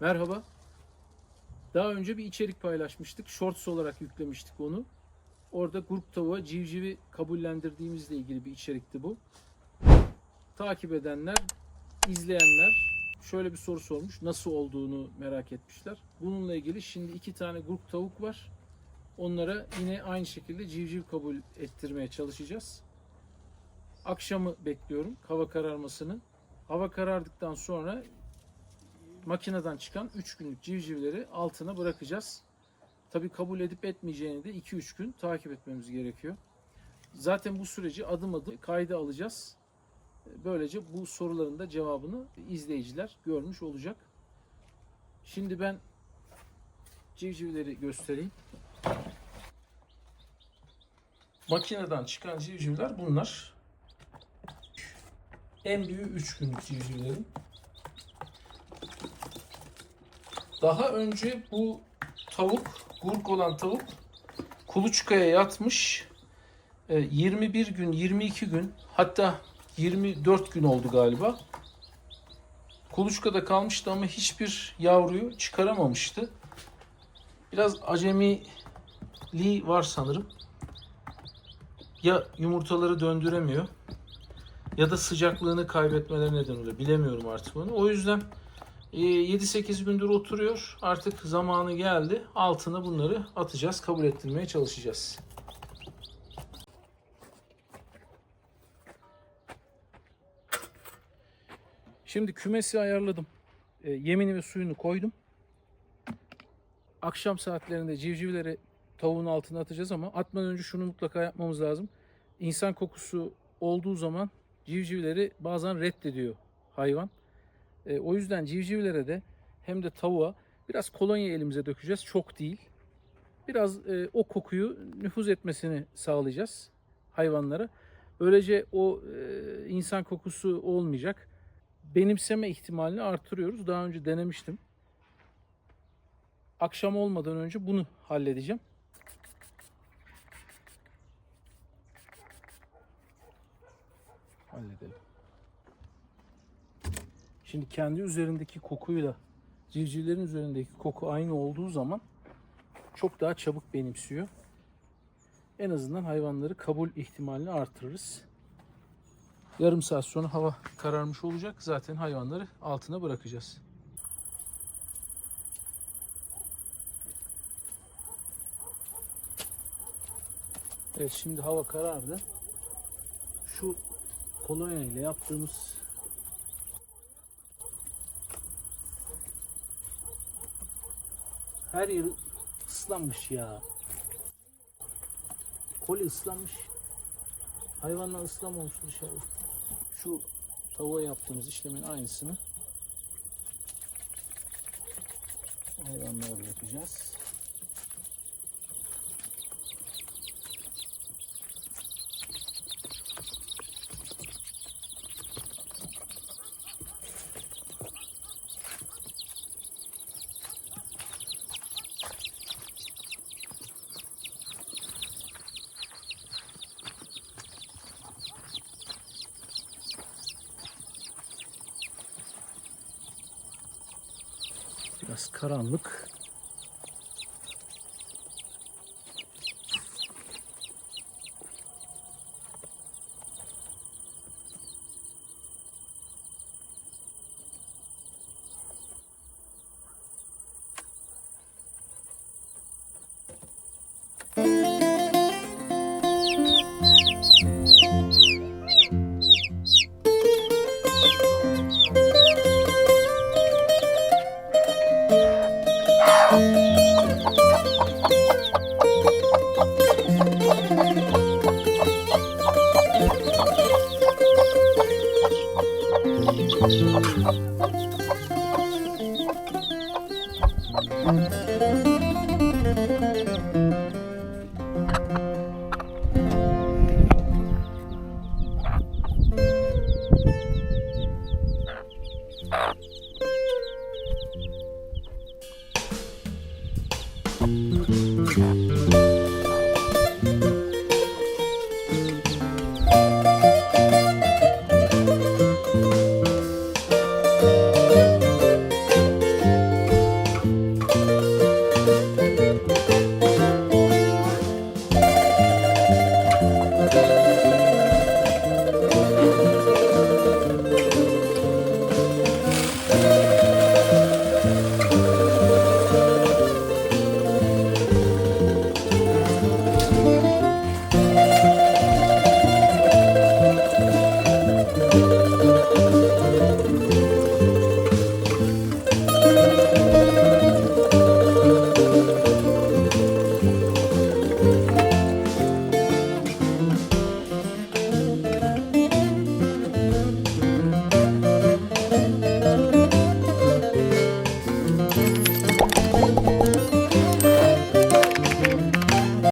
Merhaba. Daha önce bir içerik paylaşmıştık. Shorts olarak yüklemiştik onu. Orada grup tavuğa civcivi kabullendirdiğimizle ilgili bir içerikti bu. Takip edenler, izleyenler şöyle bir soru sormuş. Nasıl olduğunu merak etmişler. Bununla ilgili şimdi iki tane grup tavuk var. Onlara yine aynı şekilde civciv kabul ettirmeye çalışacağız. Akşamı bekliyorum hava kararmasını. Hava karardıktan sonra makineden çıkan 3 günlük civcivleri altına bırakacağız. Tabii kabul edip etmeyeceğini de 2-3 gün takip etmemiz gerekiyor. Zaten bu süreci adım adım kayda alacağız. Böylece bu soruların da cevabını izleyiciler görmüş olacak. Şimdi ben civcivleri göstereyim. Makineden çıkan civcivler bunlar. En büyüğü 3 günlük civcivlerin. Daha önce bu tavuk, gurk olan tavuk kuluçkaya yatmış. E, 21 gün, 22 gün hatta 24 gün oldu galiba. Kuluçkada kalmıştı ama hiçbir yavruyu çıkaramamıştı. Biraz acemiliği var sanırım. Ya yumurtaları döndüremiyor ya da sıcaklığını kaybetmeleri neden oluyor. Bilemiyorum artık onu. O yüzden e, 7-8 gündür oturuyor. Artık zamanı geldi. Altına bunları atacağız. Kabul ettirmeye çalışacağız. Şimdi kümesi ayarladım. E, yemini ve suyunu koydum. Akşam saatlerinde civcivleri tavuğun altına atacağız ama atmadan önce şunu mutlaka yapmamız lazım. İnsan kokusu olduğu zaman civcivleri bazen reddediyor hayvan. E, o yüzden civcivlere de hem de tavuğa biraz kolonya elimize dökeceğiz. Çok değil. Biraz e, o kokuyu nüfuz etmesini sağlayacağız hayvanlara. Böylece o e, insan kokusu olmayacak. Benimseme ihtimalini artırıyoruz. Daha önce denemiştim. Akşam olmadan önce bunu halledeceğim. Şimdi kendi üzerindeki kokuyla civcivlerin üzerindeki koku aynı olduğu zaman çok daha çabuk benimsiyor. En azından hayvanları kabul ihtimalini artırırız. Yarım saat sonra hava kararmış olacak. Zaten hayvanları altına bırakacağız. Evet şimdi hava karardı. Şu kolonya ile yaptığımız her yer ıslanmış ya. Koli ıslanmış. Hayvanlar ıslanmamıştır inşallah. Şu tavuğa yaptığımız işlemin aynısını hayvanlara yapacağız. Biraz karanlık. 好。